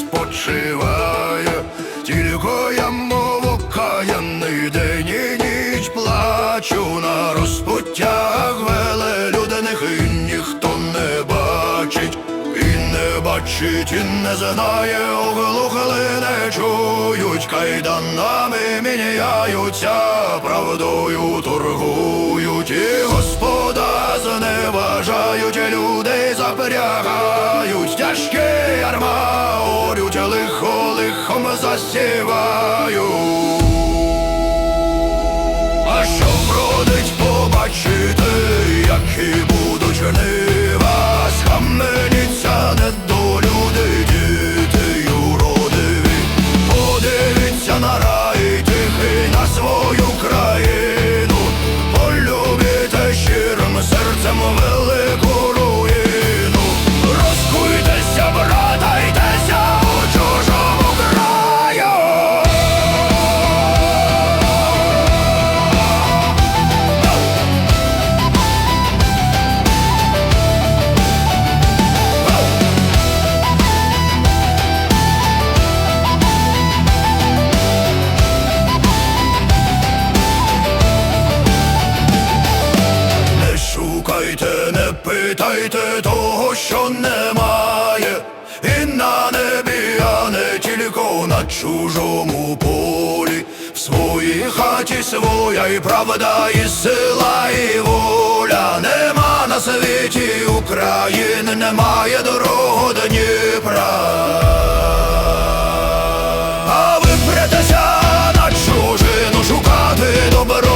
спочиває, тільки я мов окаянний день і ніч плачу на розпуттях велелюдених і ніхто не бачить, і не бачить, і не знає, оглухли не чують, кайданами міняються, правдою торгують, і господа зневажають, людей запрягають, тяжкі ярма орють, лихо лихом засівають. А що вродить побачити, як будуть чужому полі. В своїй хаті своя і правда, і сила, і воля. Нема на світі України, немає дорогу до Дніпра. А ви на чужину шукати доброго,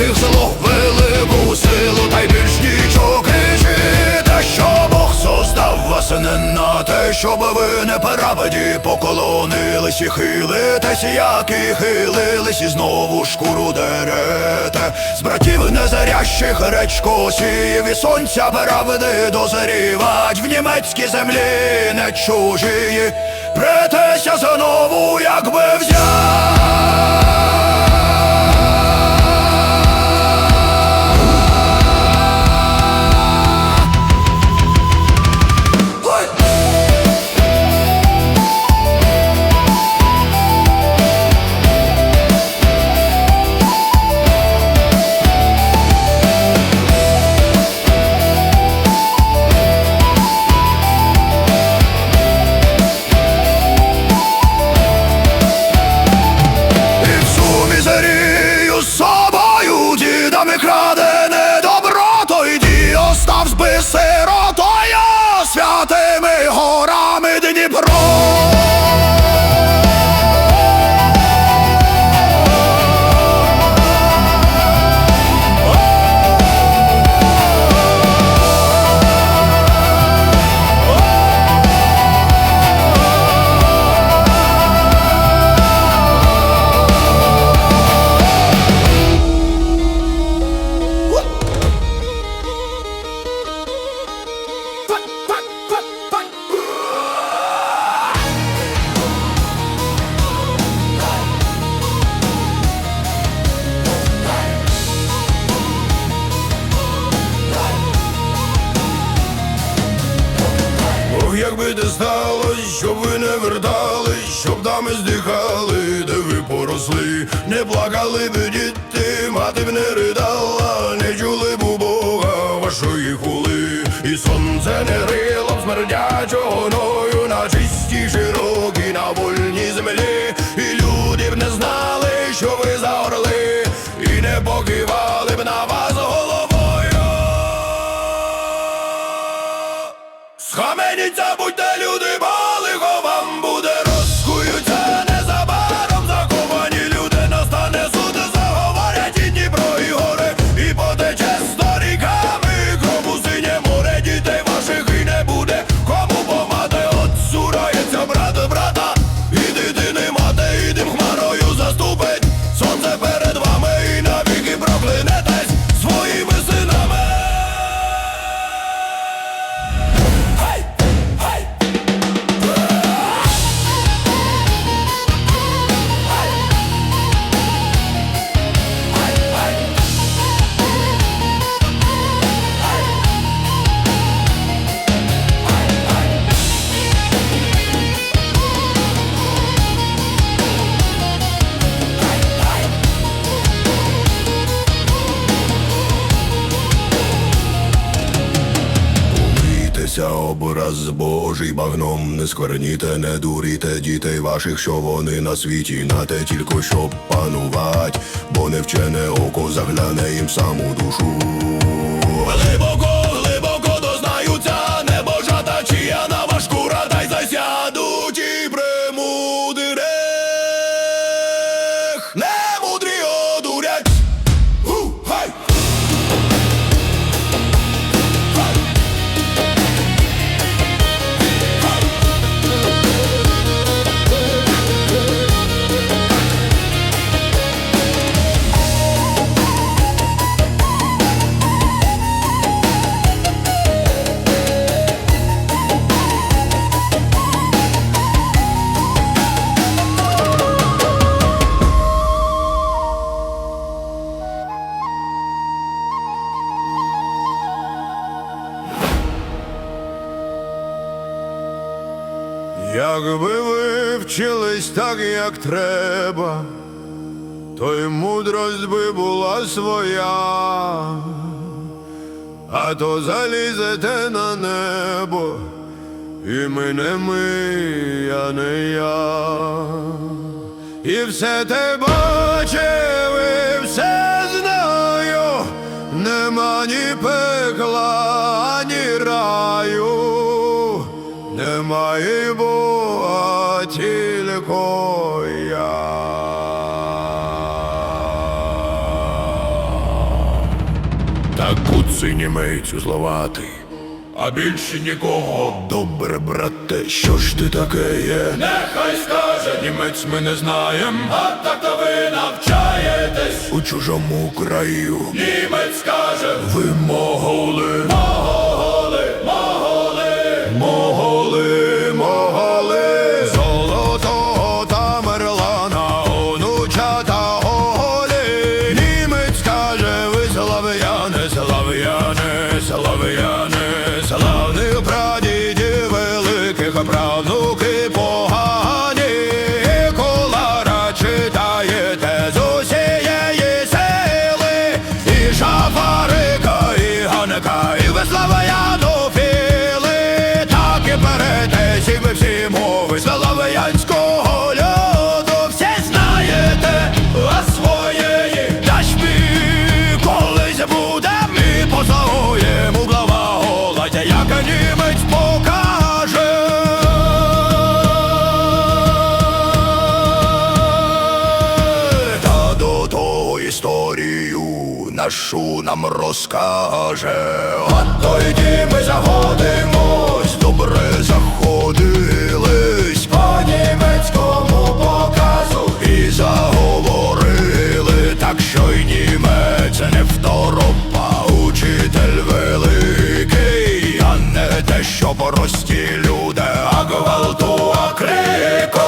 великих зло, велику силу, та й більш нічого кричите, що Бог создав вас не на те, щоб ви не неправді поклонились і хилитесь, як і хилились, і знову шкуру дерете. З братів незарящих речко сіїв і сонця правди дозрівать в німецькій землі не чужії. Претеся знову, якби взяв. Схаменіться, будьте Наказ Божий багном. Не скверніте, не дуріте дітей ваших, що вони на світі, на те тільки щоб панувать, бо невчене око загляне їм саму душу. Глибоко Якби ви вчились так, як треба, то й мудрость би була своя, а то залізете на небо, і ми не ми, я не я. І все те бачив, і все знаю, нема ні пекла, ні раю. Немає Бога, тільки я. Так куци німець зловатий, а більше нікого. Добре, брате, що ж ти таке є? Нехай скаже, німець ми не знаєм, а так то ви навчаєтесь у чужому краю. Німець скаже, ви моголи, нам розкаже. От тоді ми заходимось, добре заходились по німецькому показу і заговорили, так що й німець не второпа, учитель великий, а не те, що прості люди, а гвалту, а крику.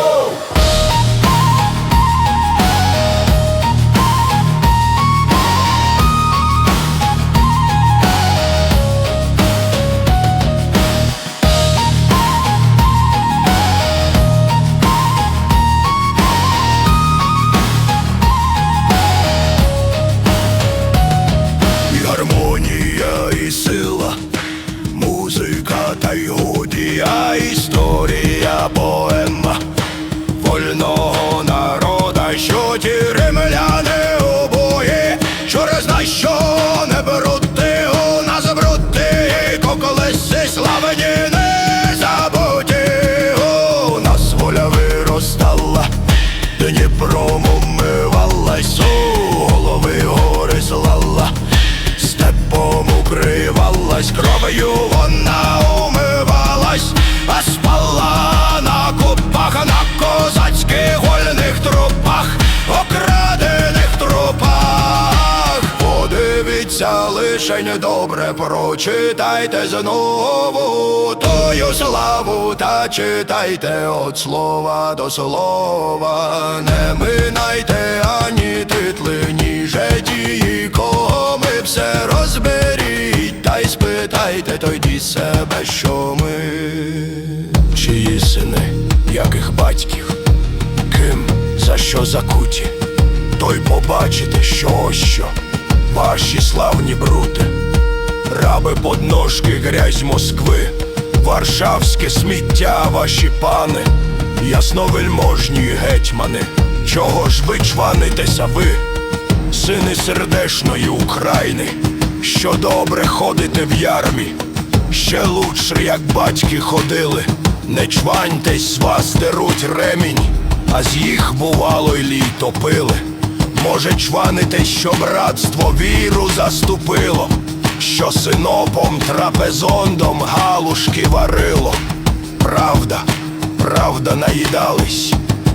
Подивіться лишень добре, прочитайте знову тою славу та читайте от слова до слова. Не минайте ані титли, ні житії, кого. Ми все розберіть, та й спитайте тоді себе, що ми, чиї сини, яких батьків, ким, за що закуті, то й побачите, що що ваші славні брути, раби подножки грязь Москви, Варшавське сміття, ваші пани, ясновельможні гетьмани, чого ж ви чванитеся ви, сини сердешної України, що добре ходите в ярмі, ще лучше, як батьки ходили, не чваньтесь, з вас деруть ремінь, а з їх бувало й лій топили. Може, чванитесь, що братство віру заступило, що синопом трапезондом галушки варило. Правда, правда наїдались,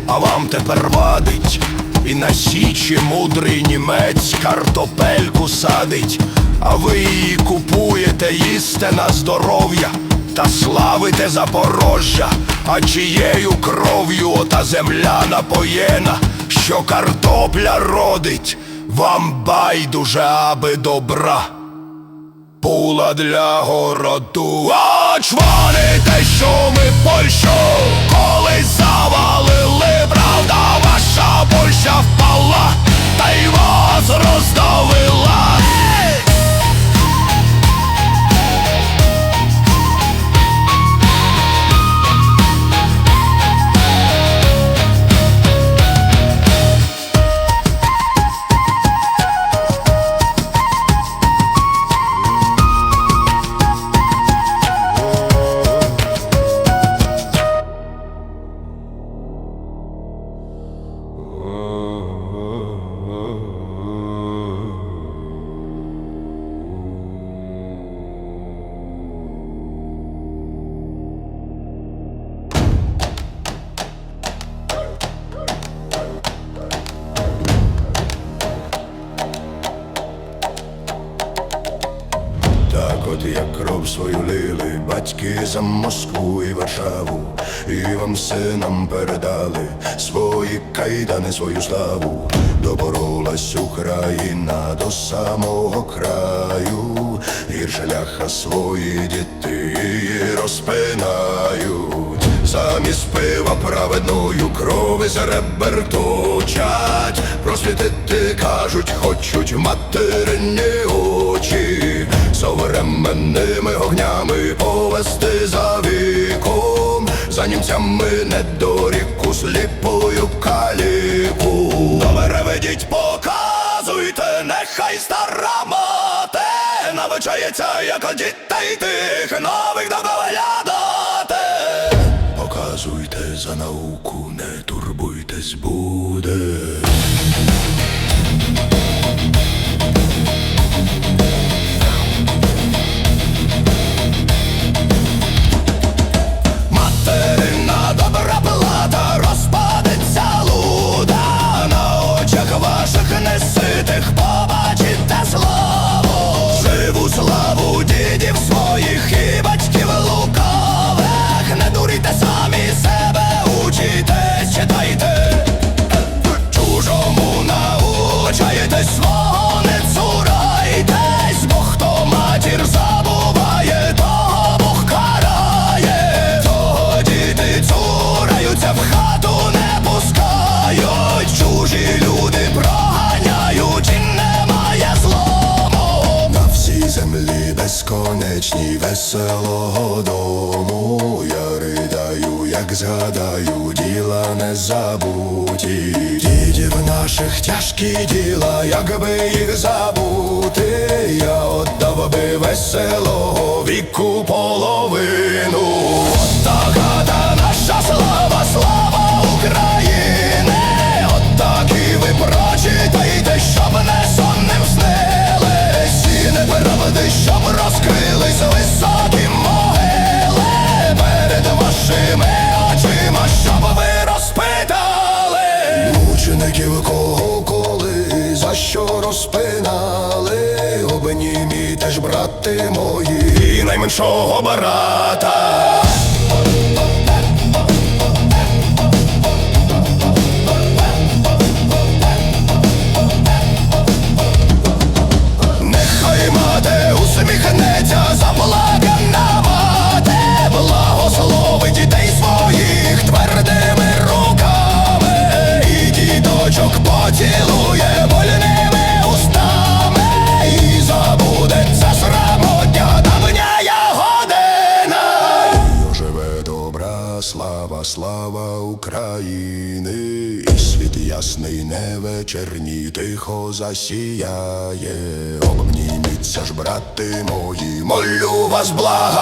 а вам тепер вадить. І на січі мудрий німець картопельку садить, а ви її купуєте, їсте на здоров'я та славите Запорожжя, а чиєю кров'ю ота земля напоєна, що картопля родить, вам байдуже, аби добра. Була для городу, а чваните, що ми Польщу колись завалили, і вам синам передали свої кайдани, свою славу, доборолась Україна до самого краю, гірше ляха свої діти її розпинають, замість пива праведною крови з ребер точать, просвітити кажуть, хочуть материні очі, современними огнями повести за віком, за німцями ріку сліпою каліку. Добре ведіть, показуйте, нехай стара мати навчається, як дітей тих нових доглядати. Показуйте за науку, не турбуйтесь, буде. Землі безконечній веселого дому. Я ридаю, як згадаю, діла не забуті. Дідів наших тяжкі діла, якби їх забути. Я отдав би веселого віку половину. От та наша слава, слава щоб розкрились високі могили Перед вашими очима, щоб ви розпитали. Мучеників кого коли, за що розпинали? Обнімі теж брати мої І найменшого брата засіяє. Обніміться ж, брати мої, молю вас, благаю.